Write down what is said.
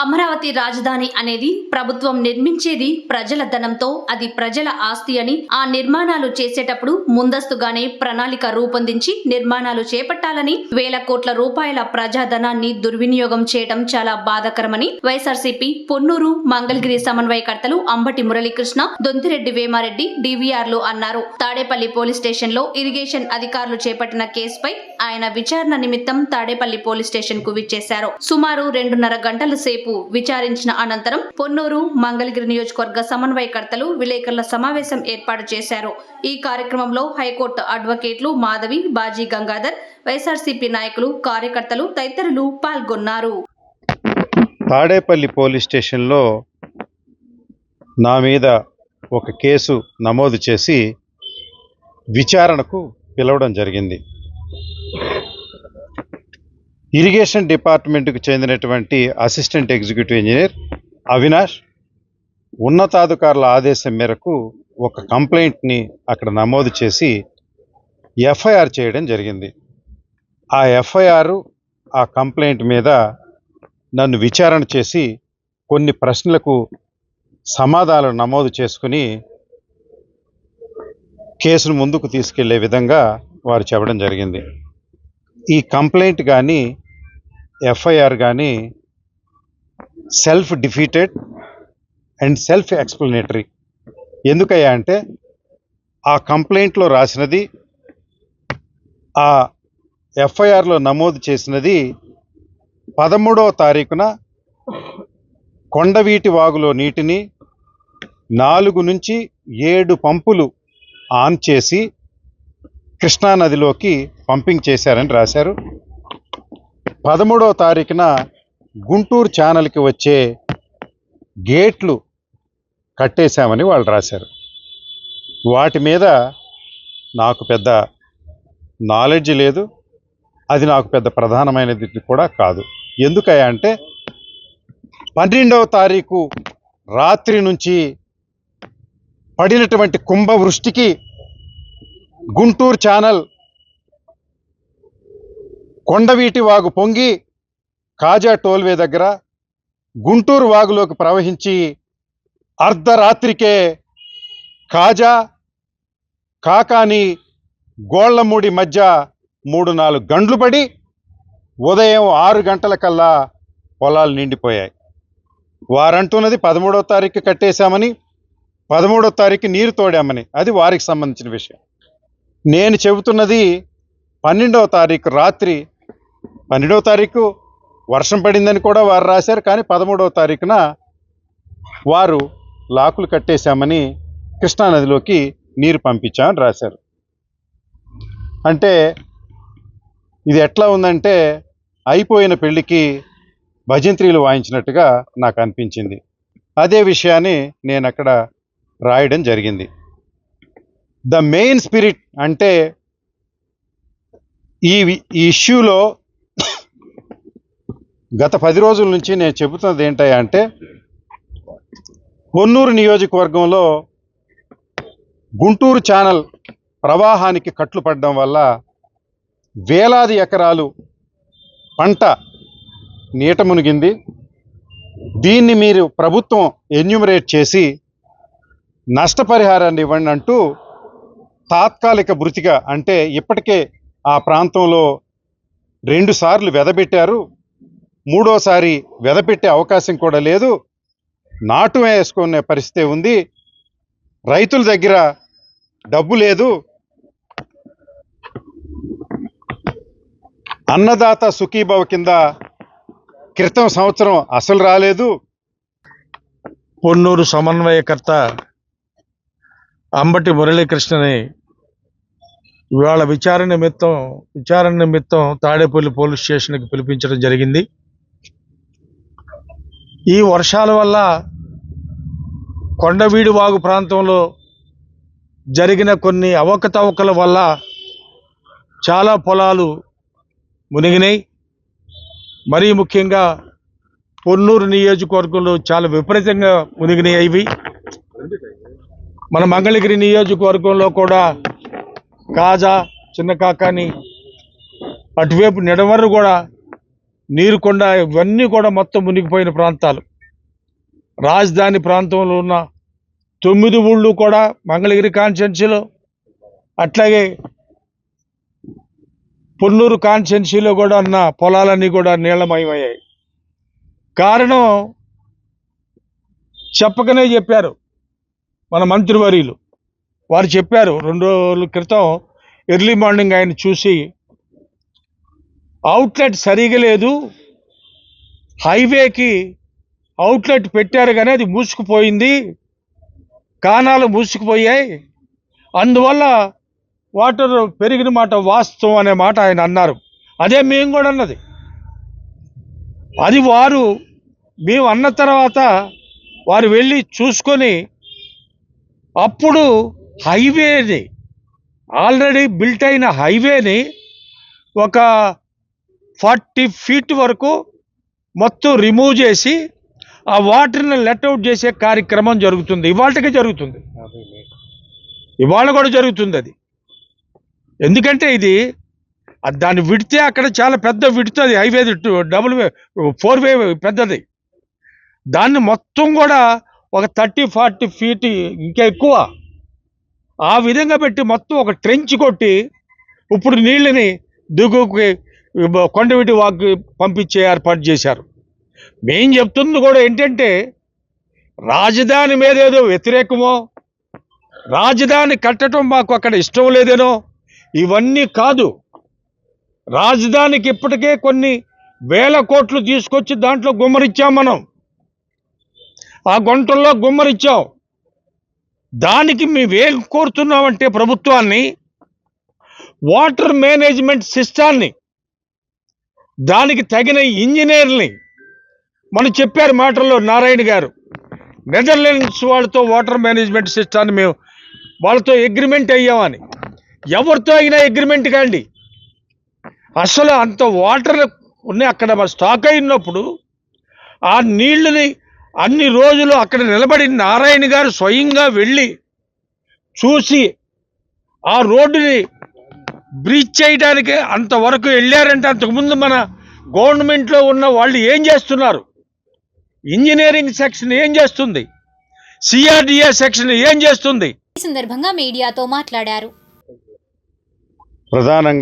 అమరావతి రాజధాని అనేది ప్రభుత్వం నిర్మించేది ప్రజల ధనంతో అది ప్రజల ఆస్తి అని ఆ నిర్మాణాలు చేసేటప్పుడు ముందస్తుగానే ప్రణాళిక రూపొందించి నిర్మాణాలు చేపట్టాలని వేల కోట్ల రూపాయల ప్రజాధనాన్ని దుర్వినియోగం చేయడం చాలా బాధాకరమని వైఎస్ఆర్సీపీ పొన్నూరు మంగళగిరి సమన్వయకర్తలు అంబటి మురళీకృష్ణ దొంతిరెడ్డి వేమారెడ్డి డివిఆర్లు అన్నారు. తాడేపల్లి పోలీస్ స్టేషన్లో ఇరిగేషన్ అధికారులు చేపట్టిన కేసుపై ఆయన విచారణ నిమిత్తం తాడేపల్లి పోలీస్ స్టేషన్కు విచ్చేశారు. సుమారు రెండున్నర గంటల సేపు విచారించిన అనంతరం పొన్నూరు మంగళగిరి నియోజకవర్గ సమన్వయకర్తలు విలేకరుల సమావేశం ఏర్పాటు చేశారు. ఈ కార్యక్రమంలో హైకోర్టు అడ్వకేట్లు మాధవి బాజీ గంగాధర్ వైఎస్ఆర్సీపీ నాయకులు కార్యకర్తలు తదితరులు పాల్గొన్నారు. తాడేపల్లి పోలీస్ స్టేషన్లో నా మీద ఒక కేసు నమోదు చేసి విచారణకు పిలవడం జరిగింది. ఇరిగేషన్ డిపార్ట్మెంట్కు చెందినటువంటి అసిస్టెంట్ ఎగ్జిక్యూటివ్ ఇంజనీర్ అవినాష్ ఉన్నతాధికారుల ఆదేశం మేరకు ఒక కంప్లైంట్ని అక్కడ నమోదు చేసి ఎఫ్ఐఆర్ చేయడం జరిగింది. ఆ ఎఫ్ఐఆర్ ఆ కంప్లైంట్ మీద నన్ను విచారణ చేసి కొన్ని ప్రశ్నలకు సమాధానాలు నమోదు చేసుకుని కేసును ముందుకు తీసుకెళ్ళే విధంగా వారు చెప్పడం జరిగింది. ఈ కంప్లైంట్ కానీ ఎఫ్ఐఆర్ కానీ self defeated and self explanatory ఎందుకయ్యా అంటే ఆ కంప్లైంట్లో రాసినది ఆ ఎఫ్ఐఆర్లో నమోదు చేసినది పదమూడవ తారీఖున కొండవీటి వాగులో నీటిని నాలుగు నుంచి ఏడు పంపులు ఆన్ చేసి కృష్ణానదిలోకి పంపింగ్ చేశారని రాశారు. పదమూడవ తారీఖున గుంటూరు ఛానల్కి వచ్చే గేట్లు కట్టేశామని వాళ్ళు రాశారు. వాటి మీద నాకు పెద్ద నాలెడ్జ్ లేదు. అది నాకు పెద్ద ప్రధానమైనది కూడా కాదు. ఎందుకయ్యా అంటే పన్నెండవ తారీఖు రాత్రి నుంచి పడినటువంటి కుంభవృష్టికి గుంటూరు ఛానల్ కొండవీటి వాగు పొంగి కాజా టోల్వే దగ్గర గుంటూరు వాగులోకి ప్రవహించి అర్ధరాత్రికే కాజా కాకాని గోళ్ళమూడి మధ్య మూడు నాలుగు గంటలు పడి ఉదయం ఆరు గంటల కల్లా పొలాలు నిండిపోయాయి. వారంటున్నది పదమూడో తారీఖు కట్టేశామని పదమూడో తారీఖు నీరు తోడామని. అది వారికి సంబంధించిన విషయం. నేను చెబుతున్నది పన్నెండవ తారీఖు రాత్రి పన్నెండవ తారీఖు వర్షం పడిందని కూడా వారు రాశారు కానీ పదమూడవ తారీఖున వారు లాకులు కట్టేశామని కృష్ణానదిలోకి నీరు పంపించామని రాశారు. అంటే ఇది ఎట్లా ఉందంటే అయిపోయిన పెళ్ళికి భజంత్రీలు వాయించినట్టుగా నాకు అనిపించింది. అదే విషయాన్ని నేను అక్కడ రాయడం జరిగింది. ద మెయిన్ స్పిరిట్ అంటే ఈ ఈ ఇష్యూలో గత పది రోజుల నుంచి నేను చెబుతున్నది ఏంటంటే అంటే పొన్నూరు నియోజకవర్గంలో గుంటూరు ఛానల్ ప్రవాహానికి కట్లు పడడం వల్ల వేలాది ఎకరాలు పంట నీట మునిగింది. దీన్ని మీరు ప్రభుత్వం ఎన్యూమరేట్ చేసి నష్టపరిహారాన్ని ఇవ్వండి అంటూ తాత్కాలిక భృతిగా అంటే ఇప్పటికే ఆ ప్రాంతంలో రెండుసార్లు వెదబెట్టారు. మూడోసారి వెదపెట్టే అవకాశం కూడా లేదు. నాటు వేసుకునే పరిస్థితి ఉంది. రైతుల దగ్గర డబ్బు లేదు. అన్నదాత సుఖీభవ కింద క్రితం సంవత్సరం అసలు రాలేదు. పొన్నూరు సమన్వయకర్త అంబటి మురళీకృష్ణని ఇవాళ విచారణ నిమిత్తం విచారణ నిమిత్తం తాడేపల్లి పోలీస్ స్టేషన్కి పిలిపించడం జరిగింది. ఈ వర్షాల వల్ల కొండవీడు వాగు ప్రాంతంలో జరిగిన కొన్ని అవకతవకల వల్ల చాలా పొలాలు మునిగినాయి. మరీ ముఖ్యంగా పొన్నూరు నియోజకవర్గంలో చాలా విపరీతంగా మునిగినాయి ఇవి మన మంగళగిరి నియోజకవర్గంలో కూడా కాజా చిన్న కాకాని అటువైపు నిడమర్రు కూడా నీరుకొండ ఇవన్నీ కూడా మొత్తం మునిగిపోయిన ప్రాంతాలు. రాజధాని ప్రాంతంలో ఉన్న తొమ్మిది ఊళ్ళు కూడా మంగళగిరి కాన్స్టెన్సీలో అట్లాగే పొన్నూరు కాన్స్టెన్సీలో కూడా ఉన్న పొలాలన్నీ కూడా నీళ్ళమయమయ్యాయి కారణం చెప్పకనే చెప్పారు మన మంత్రివర్యులు. వారు చెప్పారు రెండు రోజుల క్రితం ఎర్లీ మార్నింగ్ ఆయన చూసి అవుట్లెట్ సరిగా లేదు. హైవేకి అవుట్లెట్ పెట్టారు కానీ అది మూసుకుపోయింది. కానాలు మూసుకుపోయాయి. అందువల్ల వాటర్ పెరిగిన మాట వాస్తవం అనే మాట ఆయన అన్నారు. అదే మేము కూడా అన్నది. అది వారు మేము అన్న తర్వాత వారు వెళ్ళి చూసుకొని అప్పుడు హైవేని ఆల్రెడీ బిల్ట్ అయిన హైవేని ఒక ఫార్టీ ఫీట్ వరకు మొత్తం రిమూవ్ చేసి ఆ వాటర్ని లెట్అవుట్ చేసే కార్యక్రమం జరుగుతుంది. ఇవాళకే జరుగుతుంది. ఇవాళ కూడా జరుగుతుంది అది. ఎందుకంటే ఇది దాన్ని విడితే అక్కడ చాలా పెద్ద విడుతుంది highway double way four way పెద్దది. దాన్ని మొత్తం కూడా ఒక థర్టీ ఫార్టీ ఫీట్ ఇంకా ఎక్కువ ఆ విధంగా పెట్టి మొత్తం ఒక ట్రెంచ్ కొట్టి ఇప్పుడు నీళ్ళని దిగుకి కొండవీటి వాక్ పంపించే ఏర్పాటు చేశారు. మేం చెప్తుంది కూడా ఏంటంటే రాజధాని మీద ఏదో వ్యతిరేకమో రాజధాని కట్టడం మాకు అక్కడ ఇష్టం లేదేనో ఇవన్నీ కాదు. రాజధానికి ఇప్పటికే కొన్ని వేల కోట్లు తీసుకొచ్చి దాంట్లో గుమ్మరిచ్చాం మనం. ఆ గుంటల్లో గుమ్మరిచ్చాం. దానికి మేమేం కోరుతున్నామంటే ప్రభుత్వాన్ని వాటర్ మేనేజ్మెంట్ సిస్టాన్ని దానికి తగిన ఇంజనీర్ని మనం చెప్పారు మాటల్లో నారాయణ గారు. నెదర్లాండ్స్ వాళ్ళతో వాటర్ మేనేజ్మెంట్ సిస్టాన్ని మేము వాళ్ళతో అగ్రిమెంట్ అయ్యామని. ఎవరితో అయినా అగ్రిమెంట్ కాండి. అసలు అంత వాటర్ ఉన్నాయి అక్కడ మన స్టాక్ అయినప్పుడు ఆ నీళ్ళని అన్ని రోజులు అక్కడ నిలబడి నారాయణ గారు స్వయంగా వెళ్ళి చూసి ఆ రోడ్డుని బ్రీచ్ చేయడానికి అంతవరకు వెళ్ళారంటే అంతకుముందు మన గవర్నమెంట్లో ఉన్న వాళ్ళు ఏం చేస్తున్నారు? ఇంజనీరింగ్ సెక్షన్ ఏం చేస్తుంది? సిఆర్డిఏ సెక్షన్ ఏం చేస్తుంది? ఈ సందర్భంగా మీడియాతో మాట్లాడారు. ప్రధానంగా